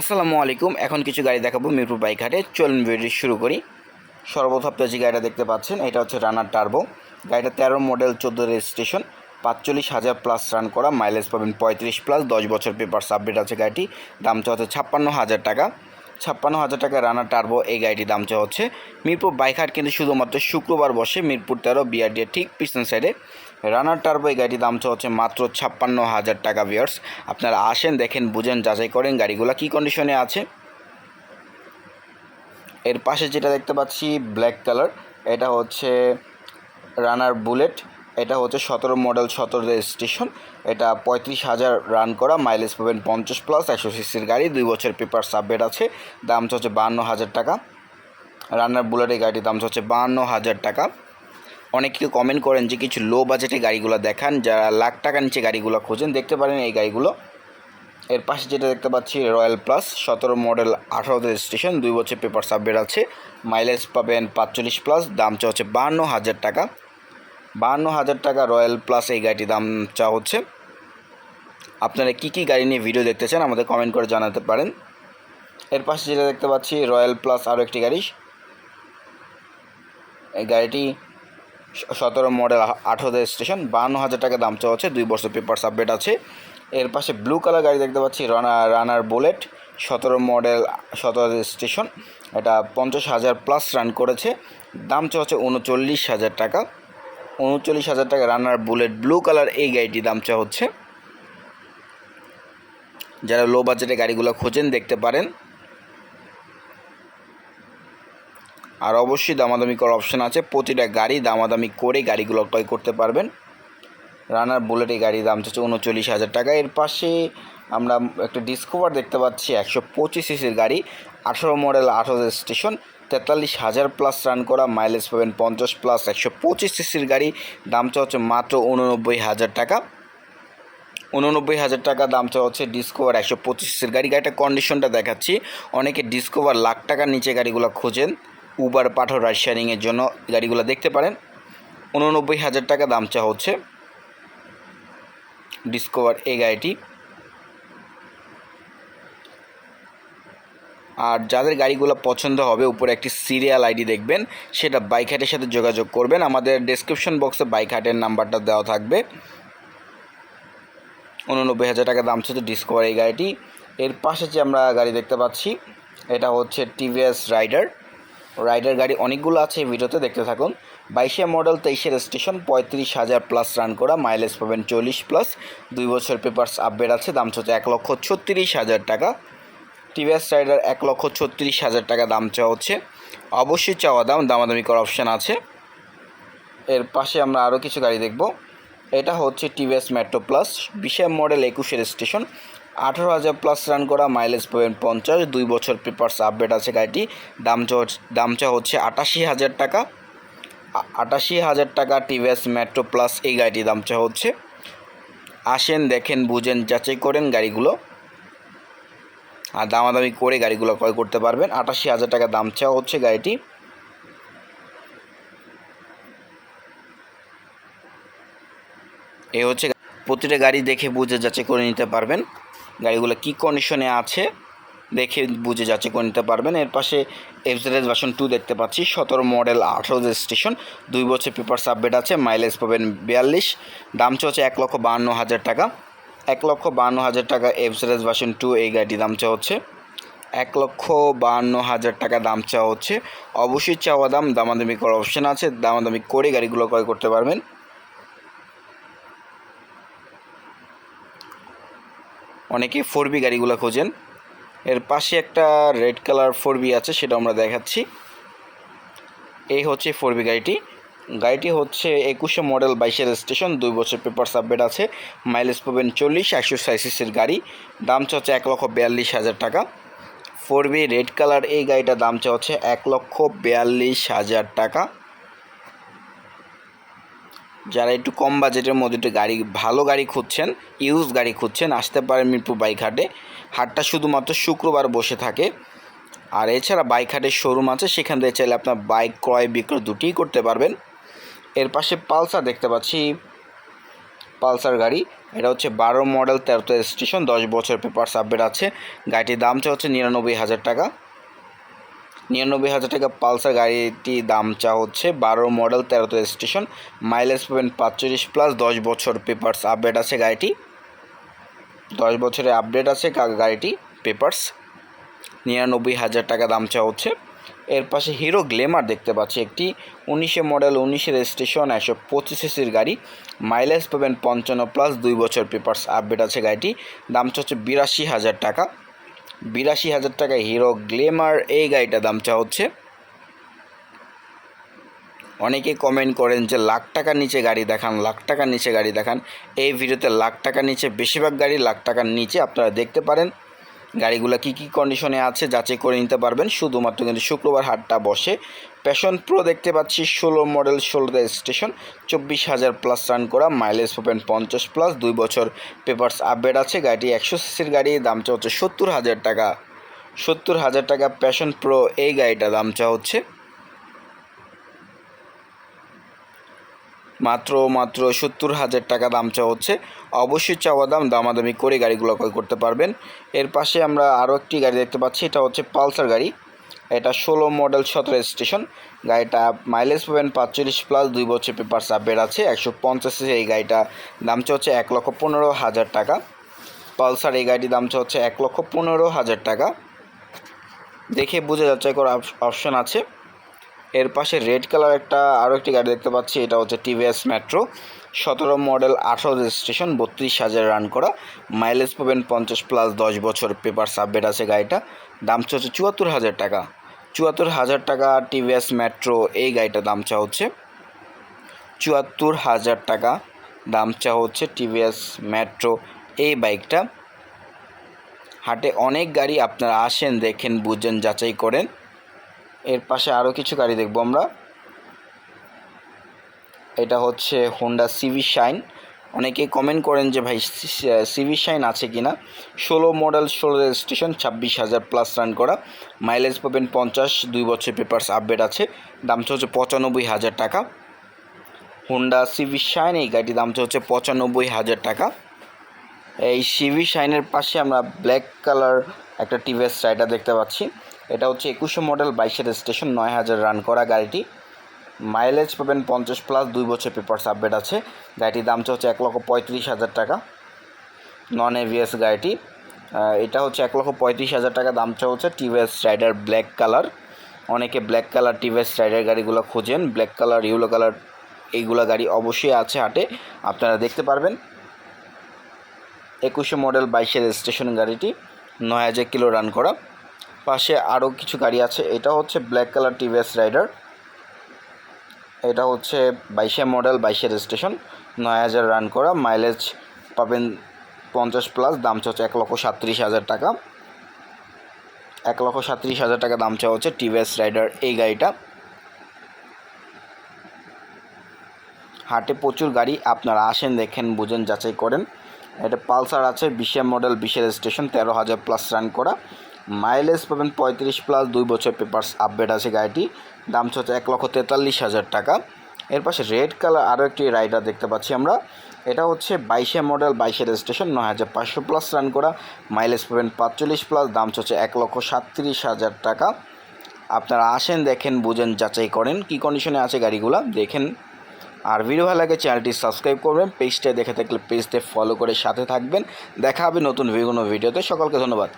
আসসালামু আলাইকুম। এখন কিছু গাড়ি দেখাবো মিরপুর বাইক হাটে চলুন ভিডিও শুরু করি। সর্বপ্রথম যে গাড়িটা দেখতে পাচ্ছেন, এটা হচ্ছে রানার টার্বো গাড়িটা তেরো মডেল, চোদ্দ রেজিস্ট্রেশন, পাঁচচল্লিশ হাজার প্লাস রান করা মাইলেজ পাবেন পঁয়ত্রিশ প্লাস দশ বছর পেপার সাবমিট আছে গাড়িটি। দাম চা হচ্ছে ছাপ্পান্ন হাজার টাকা। ছাপ্পান্ন হাজার টাকা রানার টার্বো এই গাড়িটির দাম চা হচ্ছে। মিরপুর বাইক হাট কিন্তু শুধুমাত্র শুক্রবার বসে মিরপুর তেরো বিআরডিএ ঠিক পিছন সাইডে রানার টার্বো এই গাড়িটির দাম হচ্ছে মাত্র ছাপ্পান্ন হাজার টাকা ভিয়ার্স আপনারা আসেন, দেখেন, বুঝেন, যাচাই করেন গাড়িগুলো কী কন্ডিশনে আছে। এর পাশে যেটা দেখতে পাচ্ছি ব্ল্যাক কালার এটা হচ্ছে রানার বুলেট এটা হচ্ছে সতেরো মডেল সতেরো রেজিস্ট্রেশন এটা পঁয়ত্রিশ হাজার রান করা মাইলেজ পাবেন পঞ্চাশ প্লাস একশো সিসির গাড়ি, দুই বছর পেপার সাবমিট আছে, দাম হচ্ছে বাহান্ন হাজার টাকা। রানার বুলেটের গাড়ির দাম হচ্ছে বাহান্ন হাজার টাকা। অনেকে কমেন্ট করেন যে কিছু লো বাজেটে গাড়িগুলো দেখান, যারা লাখ টাকা নিচে গাড়িগুলো খোঁজেন, দেখতে পারেন এই গাড়িগুলো। এর পাশে যেটা দেখতে পাচ্ছি রয়্যাল প্লাস সতেরো মডেল আঠারো রেজিস্ট্রেশন দুই বছর পেপার সাবমিট আছে। মাইলেজ পাবেন পাঁচচল্লিশ প্লাস দাম চা হচ্ছে বাহান্ন হাজার টাকা। বাহান্ন হাজার টাকা রয়্যাল প্লাস এই গাড়িটির দাম চা হচ্ছে। আপনারা কী কী গাড়ি নিয়ে ভিডিও দেখতে চান, আমাদের কমেন্ট করে জানাতে পারেন। এর পাশে যেটা দেখতে পাচ্ছি রয়্যাল প্লাস আরও একটি গাড়ি। এই গাড়িটি সতেরো মডেল আঠারো স্টেশন বান্ন হাজার টাকা দাম চাওয়া হচ্ছে দুই বছর পেপার সাবমিট আছে। এর পাশে ব্লু কালার গাড়ি দেখতে পাচ্ছি রানার রানার বুলেট সতেরো মডেল সতেরো স্টেশন এটা পঞ্চাশ হাজার প্লাস রান করেছে, দাম হচ্ছে উনচল্লিশ হাজার টাকা। উনচল্লিশ হাজার টাকা রানার বুলেট ব্লু কালার এই গাড়িটি দাম চাওয়া হচ্ছে। যারা লো বাজেটে গাড়িগুলো খোঁজেন দেখতে পারেন। আর অবশ্যই দামাদামি করার অপশান আছে। প্রতিটা গাড়ি দামাদামি করে গাড়িগুলো ক্রয় করতে পারবেন। রানার বুলেট এই গাড়ির দাম হচ্ছে উনচল্লিশ হাজার টাকা। এর পাশে আমরা একটা ডিসকভার দেখতে পাচ্ছি, একশো পঁচিশ সিসির গাড়ি, আঠারো মডেল, আঠারো স্টেশন তেতাল্লিশ হাজার প্লাস রান করা মাইলেজ পাবেন পঞ্চাশ প্লাস একশো পঁচিশ সিসির গাড়ি। দামটা হচ্ছে মাত্র উননব্বই হাজার টাকা। উননব্বই হাজার টাকা দামটা হচ্ছে ডিসকভার একশো পঁচিশ সিসির গাড়ি। গাড়িটার কন্ডিশনটা দেখাচ্ছি। অনেকে ডিসকভার লাখ টাকার নিচে গাড়িগুলো খোঁজেন। উবার পাঠো রাইড শেয়ারিংয়ের জন্য গাড়িগুলো দেখতে পারেন। উননব্বই হাজার টাকা দাম চা হচ্ছে। ডিসকভার এই গাড়িটি। আর যাদের গাড়িগুলো পছন্দ হবে, উপরে একটি সিরিয়াল আইডি দেখবেন। সেটা বাইক হাটের সাথে যোগাযোগ করবেন। আমাদের ডেসক্রিপশন বক্সে বাইক হাটের নাম্বারটা দেওয়া থাকবে। উননব্বই হাজার টাকা দাম হচ্ছে ডিসকভার এই গাড়িটি। এর পাশে যে আমরা গাড়ি দেখতে পাচ্ছি, এটা হচ্ছে টিভিএস রাইডার রাইডার গাড়ি অনেকগুলো আছে ভিডিওতে, দেখতে থাকুন। বাইশে মডেল তেইশের স্টেশন পঁয়ত্রিশ হাজার প্লাস রান করা মাইলেজ পাবেন চল্লিশ প্লাস দুই বছর পেপার্স আপডেট আছে, দাম হচ্ছে এক লক্ষ ছত্রিশ হাজার টাকা। টিভিএস রাইডার এক লক্ষ ছত্রিশ হাজার টাকা দাম চাওয়া হচ্ছে। অবশ্যই চাওয়া দাম, দামাদামি করার অপশান আছে। এর পাশে আমরা আরও কিছু গাড়ি দেখব। এটা হচ্ছে টিভিএস মেট্রো প্লাস বিশে মডেল একুশের স্টেশন আঠারো হাজার প্লাস রান করা মাইলেজ পাবেন পঞ্চাশ, দুই বছর পেপার্স আপডেট আছে গাড়িটি। দাম চা দাম চা হচ্ছে আটাশি হাজার টাকা। আটাশি হাজার টাকা টিভিএস মেট্রো প্লাস এই গাড়িটির দাম চা হচ্ছে। আসেন, দেখেন, বুঝেন, যাচাই করেন গাড়িগুলো। আর দামাদামি করে গাড়িগুলো ক্রয় করতে পারবেন। আটাশি হাজার টাকা দাম চাওয়া হচ্ছে গাড়িটি। এই হচ্ছে প্রতিটা গাড়ি দেখে বুঝে যাচাই করে নিতে পারবেন। গাড়িগুলো কী কন্ডিশনে আছে, দেখে বুঝে যাচ্ছে করে নিতে পারবেন। এর পাশে এফজেড ভার্সন টু দেখতে পাচ্ছি, সতেরো মডেল আঠারো স্টেশন দুই বছর পেপার সাবমিট আছে মাইলেজ পাবেন বিয়াল্লিশ, দাম হচ্ছে এক লক্ষ বাহান্ন হাজার টাকা। এক লক্ষ বাহান্ন হাজার টাকা এফজেড ভার্সন টু এই গাড়িটির দাম চা হচ্ছে। এক লক্ষ বাহান্ন হাজার টাকা দাম চাওয়া হচ্ছে। অবশ্যই চাওয়া দাম, দামাদামি করার অপশান আছে। দামাদামি করে গাড়িগুলো ক্রয় করতে পারবেন। অনেকে ফোর বি গাড়িগুলো খোঁজেন। এর পাশে একটা রেড কালার ফোর বি আছে, সেটা আমরা দেখাচ্ছি। এই হচ্ছে ফোর বি গাড়িটি। গাড়িটি হচ্ছে একুশে মডেল বাইশের স্টেশন দুই বছর পেপার সাবমিট আছে। মাইলেজ পাবেন চল্লিশ, একশো সাইসিসের গাড়ি। দাম হচ্ছে এক লক্ষ বিয়াল্লিশ হাজার টাকা। ফোর বি রেড কালার এই গাড়িটার দাম হচ্ছে এক লক্ষ বিয়াল্লিশ হাজার টাকা। যারা একটু কম বাজেটের মধ্যে একটু গাড়ি, ভালো গাড়ি খুঁজছেন ইউজ গাড়ি খুঁজছেন, আসতে পারেন মিরপুর বাইক হাটে হাটটা শুধুমাত্র শুক্রবার বসে থাকে। আর এছাড়া বাইক হাটের শোরুম আছে, সেখান থেকে চাইলে আপনার বাইক ক্রয়, বিক্রয় দুটিই করতে পারবেন। এর পাশে পালসার দেখতে পাচ্ছি। পালসার গাড়ি, এটা হচ্ছে বারো মডেল তেরোতে স্টেশন দশ বছর পেপার সাবমিট আছে। গাড়িটির দামটা হচ্ছে নিরানব্বই হাজার টাকা। নিরানব্বই হাজার টাকা পালসার গাড়িটি দাম চা হচ্ছে বারো মডেল তেরোতে স্টেশন মাইলেজ পাবেন পাঁচচল্লিশ প্লাস দশ বছর পেপার্স আপডেট আছে গাড়িটি। দশ বছরের আপডেট আছে গাড়িটি পেপার্স নিরানব্বই হাজার টাকা দাম চা হচ্ছে। এর পাশে হিরো গ্লেমার দেখতে পাচ্ছি একটি, উনিশে মডেল, উনিশে স্টেশন একশো পঁচিশ সিসির গাড়ি। মাইলেজ পাবেন পঞ্চান্ন প্লাস দুই বছর পেপার্স আপডেট আছে গাড়িটি। দাম চা হচ্ছে বিরাশি হাজার টাকা। বিরাশি হাজার টাকায় হিরো গ্লেমার, এই গাড়িটা দাম চা হচ্ছে। অনেকে কমেন্ট করেন যে, লাখ টাকার নিচে গাড়ি দেখান, লাখ টাকার নিচে গাড়ি দেখান। এই ভিডিওতে লাখ টাকার নিচে, বেশিরভাগ গাড়ি লাখ টাকার নিচে আপনারা দেখতে পারেন। গাড়িগুলো কি কী কন্ডিশনে আছে যাচাই করে নিতে পারবেন? শুধুমাত্র কিন্তু শুক্রবার হাটটা বসে। প্যাশন প্রো দেখতে পাচ্ছি, ষোলো মডেল ষোলোতে স্টেশন চব্বিশ হাজার প্লাস রান করা মাইলেজ পাবেন পঞ্চাশ প্লাস দুই বছর পেপার্স আপডেট আছে। গাড়িটি একশো সিসির গাড়ি, দাম চা হচ্ছে সত্তর হাজার টাকা। সত্তর হাজার টাকা প্যাশন প্রো এই গাড়িটা দাম চা হচ্ছে মাত্র মাত্র সত্তর হাজার টাকা দাম চাওয়া হচ্ছে। অবশ্যই চাওয়া দাম, দামাদামি করে গাড়িগুলো ক্রয় করতে পারবেন। এর পাশে আমরা আরও একটি গাড়ি দেখতে পাচ্ছি, এটা হচ্ছে পালসার গাড়ি। এটা ষোলো মডেল, সতেরো স্টেশন। গাড়িটা মাইলেজ পাবেন পাঁচচল্লিশ প্লাস দুই বছর পেপার সাবের আছে। একশো পঞ্চাশ এই গাড়িটা দাম হচ্ছে এক লক্ষ পনেরো হাজার টাকা। পালসার এই গাড়িটির দাম হচ্ছে এক লক্ষ পনেরো হাজার টাকা। দেখে বুঝে যাচাই করার অপশন আছে। এর পাশে রেড কালার একটা আরও একটি গাড়ি দেখতে পাচ্ছি, এটা হচ্ছে টিভিএস মেট্রো সতেরো মডেল, আঠারো স্টেশন বত্রিশ হাজার রান করা। মাইলেজ পাবেন পঞ্চাশ প্লাস দশ বছর পেপার সাবমিট আছে গাড়িটা। দাম হচ্ছে চুয়াত্তর হাজার টাকা। চুয়াত্তর হাজার টাকা টিভিএস মেট্রো এই গাড়িটার দাম চা হচ্ছে চুয়াত্তর হাজার টাকা। দাম চা হচ্ছে টিভিএস মেট্রো এই বাইকটা। হাটে অনেক গাড়ি আপনারা আসেন, দেখেন, বুঝেন, যাচাই করেন। এর পাশে আরও কিছু গাড়ি দেখব আমরা। এটা হচ্ছে হোন্ডা সিভি শাইন অনেকে কমেন্ট করেন যে, ভাই সিভি শাইন আছে কি না ষোলো মডেল ষোলো স্টেশন ছাব্বিশ হাজার প্লাস রান করা। মাইলেজ পাবেন পঞ্চাশ, দুই বছর পেপার্স আপডেট আছে। দামটা হচ্ছে পঁচানব্বই হাজার টাকা। হোন্ডা সিভি শাইন এই গাড়িটির দামটা হচ্ছে পঁচানব্বই হাজার টাকা। এই সিভি শাইনের পাশে আমরা ব্ল্যাক কালার একটা টিভিএস রাইডার দেখতে পাচ্ছি। এটা হচ্ছে একুশে মডেল বাইশের স্টেশন নয় হাজার রান করা গাড়িটি। মাইলেজ পাবেন পঞ্চাশ প্লাস দুই বছর পেপার আপডেট আছে। গাড়িটির দামটা হচ্ছে এক লক্ষ পঁয়ত্রিশ হাজার টাকা। নন এভিএস গাড়িটি। এটা হচ্ছে এক লক্ষ পঁয়ত্রিশ হাজার টাকা। দামটা হচ্ছে টিভিএস রাইডার ব্ল্যাক কালার অনেকে ব্ল্যাক কালার টিভিএস রাইডার গাড়িগুলো খোঁজেন। ব্ল্যাক কালার ইউলো কালার এইগুলো গাড়ি অবশ্যই আছে হাটে। আপনারা দেখতে পারবেন। একুশে মডেল বাইশের স্টেশন গাড়িটি। নয় হাজার কিলো রান করা। পাশে আরও কিছু গাড়ি আছে। এটা হচ্ছে ব্ল্যাক কালার টিভিএস রাইডার এটা হচ্ছে বাইশে মডেল বাইশের স্টেশন নয় হাজার রান করা মাইলেজ পাবেন পঞ্চাশ প্লাস দাম হচ্ছে এক লক্ষ সাতত্রিশ হাজার টাকা। এক লক্ষ সাতত্রিশ হাজার টাকা দাম চাওয়া হচ্ছে টিভিএস রাইডার এই গাড়িটা। হাটে প্রচুর গাড়ি, আপনারা আসেন, দেখেন, বুঝেন, যাচাই করেন। এটা পালসার আছে, বিশে মডেল বিশের স্টেশন তেরো হাজার প্লাস রান করা। মাইলেজ পাবেন পঁয়ত্রিশ প্লাস দুই বছর পেপার্স আপডেট আছে গাড়িটি। দাম হচ্ছে এক লক্ষ তেতাল্লিশ হাজার টাকা। এর পাশে রেড কালার আরও একটি রাইডার দেখতে পাচ্ছি আমরা। এটা হচ্ছে বাইশে মডেল বাইশের স্টেশন নয় হাজার পাঁচশো প্লাস রান করা। মাইলেজ পাবেন পাঁচচল্লিশ প্লাস দাম হচ্ছে এক লক্ষ সাতত্রিশ হাজার টাকা। আপনারা আসেন, দেখেন, বুঝেন, যাচাই করেন কী কন্ডিশনে আছে গাড়িগুলো, দেখেন। আর ভিডিও ভালো লাগে চ্যানেলটি সাবস্ক্রাইব করবেন পেজটা দেখে থাকলে পেজতে ফলো করে সাথে থাকবেন। দেখা হবে নতুন বিভিন্ন ভিডিওতে সকলকে ধন্যবাদ।